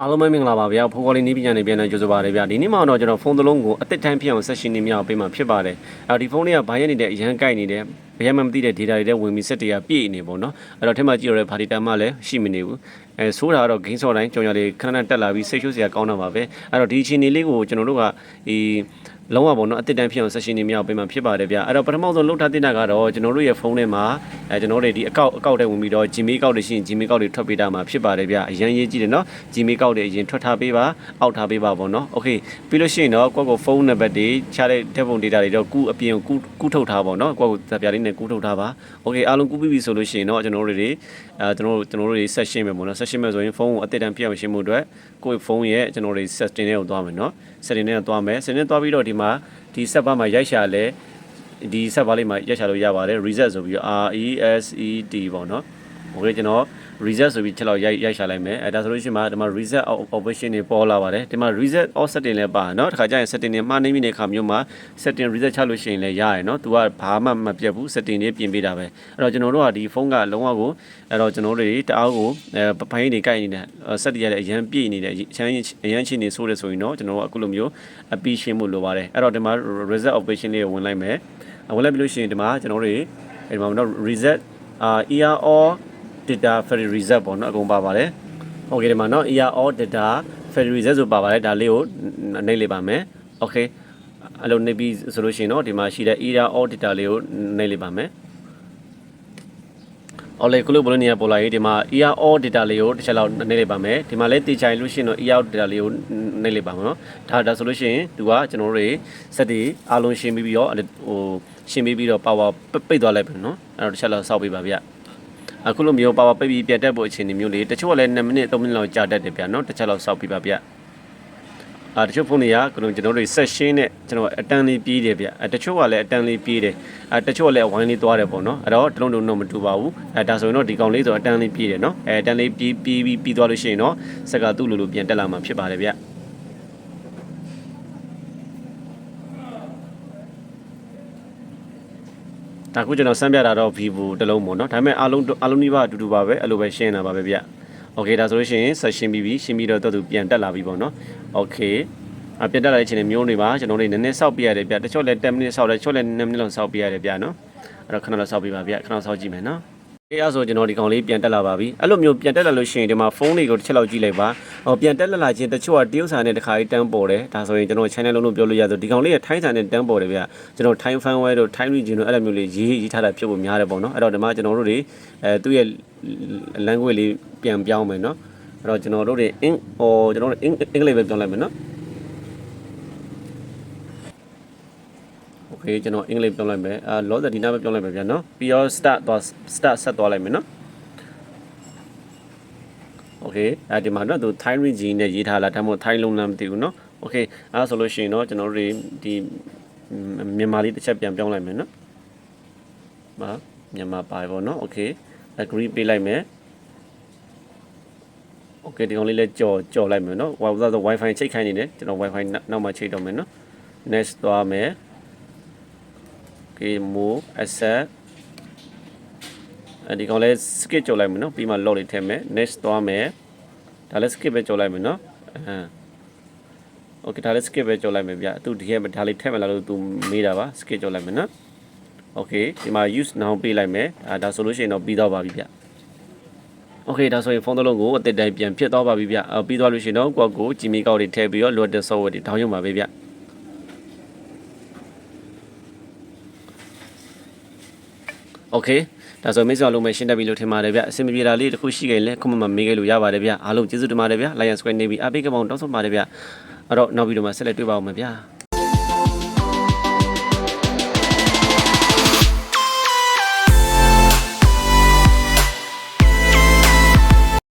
အားလုံးပဲမင်္ဂလာပါဗျာဖိုးကော်လီနီးပညာနေပြန်နေကြိုဆိုပါရစေဗျာဒီနေ့မှတော့ကျွန်တော်ဖုန်းတစ်လုံးကိုအသက်တန်းဖြစ်အောင်ဆက်ရှင်နေမြောက်ပေးမှာဖြစ်ပါတယ်အဲဒီဖုန်းလေးကဘာရက်နေတဲ့အရန်ကိုက်နေတယ်ဘယ်မှမသိတဲ့ data တွေတဲ့ဝင်ပြီးစက်တွေကပြည့်နေပေါ့နော်အဲ့တော့ထဲမှာကြည့်ရတဲ့ party time မှလည်းရှိမနေဘူးအဲဆိုးတာကတော့ game ဆော့တိုင်းကြောင်ရလေးခဏခဏတက်လာပြီးစိတ်ရှုပ်စရာကောင်းတာပါပဲအဲ့တော့ဒီအချိန်လေးကိုကျွန်တော်တို့ကဒီလုံးဝပေါ့နော်အတစ်တန်းဖြစ်အောင်ဆက်ရှင်နေမြောက်ပေးမှာဖြစ်ပါတယ်ဗျအဲ့တော့ပထမဆုံးလောက်ထားတဲ့တာကတော့ကျွန်တော်တို့ရဲ့ဖုန်းထဲမှာအဲကျွန်တော်တို့ဒီအကောက်အကောက်တွေဝင်ပြီးတော့ Gmail ကောက်တွေရှိရင် Gmail ကောက်တွေထွက်ပေးတာမှာဖြစ်ပါတယ်ဗျအရန်ရေးကြည့်တယ်နော် Gmail ကောက်တွေအရင်ထွက်ထားပေးပါအောက်ထားပေးပါပေါ့နော် Okay ပြီးလို့ရှိရင်တော့ကိုယ့်ကိုဖုန်းနံပါတ်တွေချတဲ့တက်ပုံ data တွေတော့ကူအပြင်ကူကူထုတ်ထားပါပေါ့နော်ကိုယ့်ကိုဇာပြလေးနဲ့ကူထုတ်ထားပါ Okay အားလုံးကူပြီးပြီဆိုလို့ရှိရင်တော့ကျွန်တော်တို့တွေအဲကျွန်တော်တို့ကျွန်တော်တို့တွေ set ရှင်းမယ်ပေါ့နော် set ရှင်းမယ်ဆိုရင်ဖုန်းကိုအသက်တန်းပြအောင်ရှင်းမှုအတွက်ကိုယ့်ဖုန်းရဲ့ကျွန်တော်တို့ setting တွေကိုသွားမယ်နော် setting တွေကိုသွားမယ် setting သွားပြီးတော့ဒီမှာဒီ set bar မှာရိုက်ရှာလဲဒီ set bar လေးမှာရိုက်ရှာလို့ရပါတယ် reset ဆိုပြီးတော့ R E S E T ပေါ့နော် Okay ကျွန်တော် reset ဆိုပြီးချက်လောက်ရိုက်ရိုက်ရှာလိုက်မယ်အဲဒါဆိုလို့ရှိရင်ဒီမှာ reset operation တွေပေါ်လာပါတယ်ဒီမှာ reset all setting လည်းပါเนาะတခါကျရင် setting တွေမှားနေပြီတဲ့ခါမျိုးမှာ setting reset ချလို့ရှိရင်လည်းရတယ်เนาะသူကဘာမှမပြတ်ဘူး setting တွေပြင်ပေးတာပဲအဲ့တော့ကျွန်တော်တို့ကဒီဖုန်းကလုံးဝကိုအဲ့တော့ကျွန်တော်တို့တွေတအားကိုအဲဖိုင်းတွေကိုက်နေတဲ့ set တွေရတဲ့အရန်ပြည့်နေတဲ့အချမ်းအရန်ချင်းနေဆိုးတယ်ဆိုရင်တော့ကျွန်တော်တို့အခုလိုမျိုးအပီးရှင်းမှုလိုပါတယ်အဲ့တော့ဒီမှာ reset operation လေးကိုဝင်လိုက်မယ်ဝင်လိုက်ပြီလို့ရှိရင်ဒီမှာကျွန်တော်တို့တွေဒီမှာတော့ reset အာ ER all data ferry reset ပေါ့နော်အကုန်ပါပါတယ်။ Okay ဒီမှာနော် ER all data ferry reset ဆိုပါပါတယ်ဒါလေးကိုနှိပ်လိုက်ပါမယ်။ Okay အဲ့လိုနှိပ်ပြီးဆိုလို့ရှိရင်တော့ဒီမှာရှိတဲ့ ER all data လေးကိုနှိပ်လိုက်ပါမယ်။ all လေခုလိုဘလို့နေရပေါ်လာရေးဒီမှာ ER all data လေးကိုတစ်ချက်လောက်နှိပ်လိုက်ပါမယ်။ဒီမှာလည်းတေချာလို့ရှိရင်တော့ ER data လေးကိုနှိပ်လိုက်ပါမယ်နော်။ဒါဒါဆိုလို့ရှိရင်သူကကျွန်တော်တို့တွေစက်တွေအားလုံးရှင်းပြီးပြီးတော့ဟိုရှင်းပြီးပြီးတော့ power ပိတ်သွားလိုက်ပြီနော်။အဲ့တော့တစ်ချက်လောက်စောက်ပေးပါဗျ။ အခုလိုမျိုးပါဝါပိတ်ပြီးပြတ်တက်ဖို့အခြေအနေမျိုးလေးတချို့ကလည်း2မိနစ်3မိနစ်လောက်ကြာတတ်တယ်ဗျာနော်တစ်ချက်လောက်စောက်ပြပါဗျာအာတချို့ဖုန်းတွေကကျွန်တော်ကျွန်တော်တို့ဆက်ရှင်းနဲ့ကျွန်တော်အတန်းလေးပြေးတယ်ဗျအတချို့ကလည်းအတန်းလေးပြေးတယ်အတချို့ကလည်းဝိုင်းလေးသွားတယ်ပေါ့နော်အဲ့တော့တလုံးလုံးတော့မတူပါဘူးအဲဒါဆိုရင်တော့ဒီကောင်လေးဆိုအတန်းလေးပြေးတယ်နော်အဲအတန်းလေးပြေးပြေးပြီးပြီးသွားလို့ရှိရင်တော့စက်ကသူ့လိုလိုပြန်တက်လာမှာဖြစ်ပါတယ်ဗျ ဒါခုကျွန်တော်စမ်းပြတာတော့ Vivo တစ်လုံးပေါ့နော်ဒါပေမဲ့အားလုံးအားလုံးနှိပါအတူတူပါပဲအဲ့လိုပဲရှင်းနေတာပါပဲဗျโอเคဒါဆိုလို့ရှိရင်ဆက်ရှင်းပြီးပြီရှင်းပြီးတော့တော့သူပြန်တက်လာပြီပေါ့နော်โอเคအပြန်တက်လာတဲ့အချိန်မျိုးတွေပါကျွန်တော်တို့နည်းနည်းစောက်ပြရတယ်ဗျတချို့လည်း10မိနစ်စောက်တယ်တချို့လည်း2မိနစ်လောက်စောက်ပြရတယ်ဗျနော်အဲ့တော့ခဏလောက်စောက်ပြပါဗျခဏစောက်ကြည့်မယ်နော် အေးအဲ့ဆိုကျွန်တော်ဒီကောင်လေးပြန်တက်လာပါပြီအဲ့လိုမျိုးပြန်တက်လာလို့ရှိရင်ဒီမှာဖုန်းတွေကိုတစ်ချက်လောက်ကြည့်လိုက်ပါဟောပြန်တက်လာလာချင်းတချို့ကတရုတ်စာနဲ့တခါလေးတန်းပေါ်တယ်ဒါဆိုရင်ကျွန်တော် channel လုံးလုံးပြောလို့ရဆိုဒီကောင်လေးကထိုင်းစာနဲ့တန်းပေါ်တယ်ဗျကျွန်တော် time fan wire တို့ time region တို့အဲ့လိုမျိုးလေးရေးရေးထားတာဖြစ်ဖို့များတယ်ပေါ့နော်အဲ့တော့ဒီမှာကျွန်တော်တို့တွေအဲသူ့ရဲ့ language လေးပြန်ပြောင်းမယ်နော်အဲ့တော့ကျွန်တော်တို့တွေ in ဟိုကျွန်တော်တို့ in အင်္ဂလိပ်ပဲပြောင်းလိုက်မယ်နော် Okay ကျွန်တော်အင်္ဂလိပ်ပြောင်းလိုက်မယ်အာလောဆယ်ဒီနားပဲပြောင်းလိုက်မယ်ဗျာနော်ပြီးတော့ start သွား start ဆက်သွားလိုက်မယ်နော် Okay အဲဒီမှာတော့သူ Thai region နဲ့ရေးထားလားဒါမှမဟုတ် Thai လုံးလားမသိဘူးเนาะ Okay အဲဒါဆိုလို့ရှိရင်တော့ကျွန်တော်တို့တွေဒီမြန်မာလေးတစ်ချက်ပြန်ပြောင်းလိုက်မယ်เนาะဟာမြန်မာပါပေါ့เนาะ Okay agree ပေးလိုက်မယ် Okay ဒီကောင်လေးလည်းကြော်ကြော်လိုက်မယ်เนาะ Wi-Fi ဆို Wi-Fi ချိတ်ခိုင်းနေတယ်ကျွန်တော် Wi-Fi နောက်မှချိတ်တော့မယ်เนาะ next သွားမယ် Okay move accept အဲဒီကောင်လဲ skip ကြော်လိုက်မယ်နော်ပြီးမှ log လေးထည့်မယ် next သွားမယ်ဒါလည်း skip ပဲကြော်လိုက်မယ်နော်အမ် okay ဒါလည်း skip ပဲကြော်လိုက်မယ်ဗျသူဒီကဒါလေးထည့်မလားလို့သူမေးတာပါ skip ကြော်လိုက်မယ်နော် okay ဒီမှာ use now ပေးလိုက်မယ်အဲဒါဆိုလို့ရှိရင်တော့ပြီးတော့ပါပြီဗျ Okay ဒါဆိုရင်ဖုန်းတစ်လုံးကိုအသက်တိုင်းပြန်ဖြစ်သွားပါပြီဗျအပြီးသွားလို့ရှိရင်တော့ကိုယ့်ကို Gmail ကောက်တွေထည့်ပြီးတော့ load software တွေ download ပါပဲဗျ Okay ဒါဆိုမိတ်ဆွေလုံးမဲ့ရှင်းတတ်ပြီလို့ထင်ပါတယ်ဗျအဆင်မပြေတာလေးတစ်ခုရှိခဲ့ရင်လည်းခုမှမမေးခဲ့လို့ရပါတယ်ဗျအားလုံးကျေးဇူးတင်ပါတယ်ဗျ Lion Square နေပြီအပိကမောင်တောင်းဆိုပါတယ်ဗျအဲ့တော့နောက်ဗီဒီယိုမှာဆက်လက်တွေ့ပါအောင်မယ်ဗျာ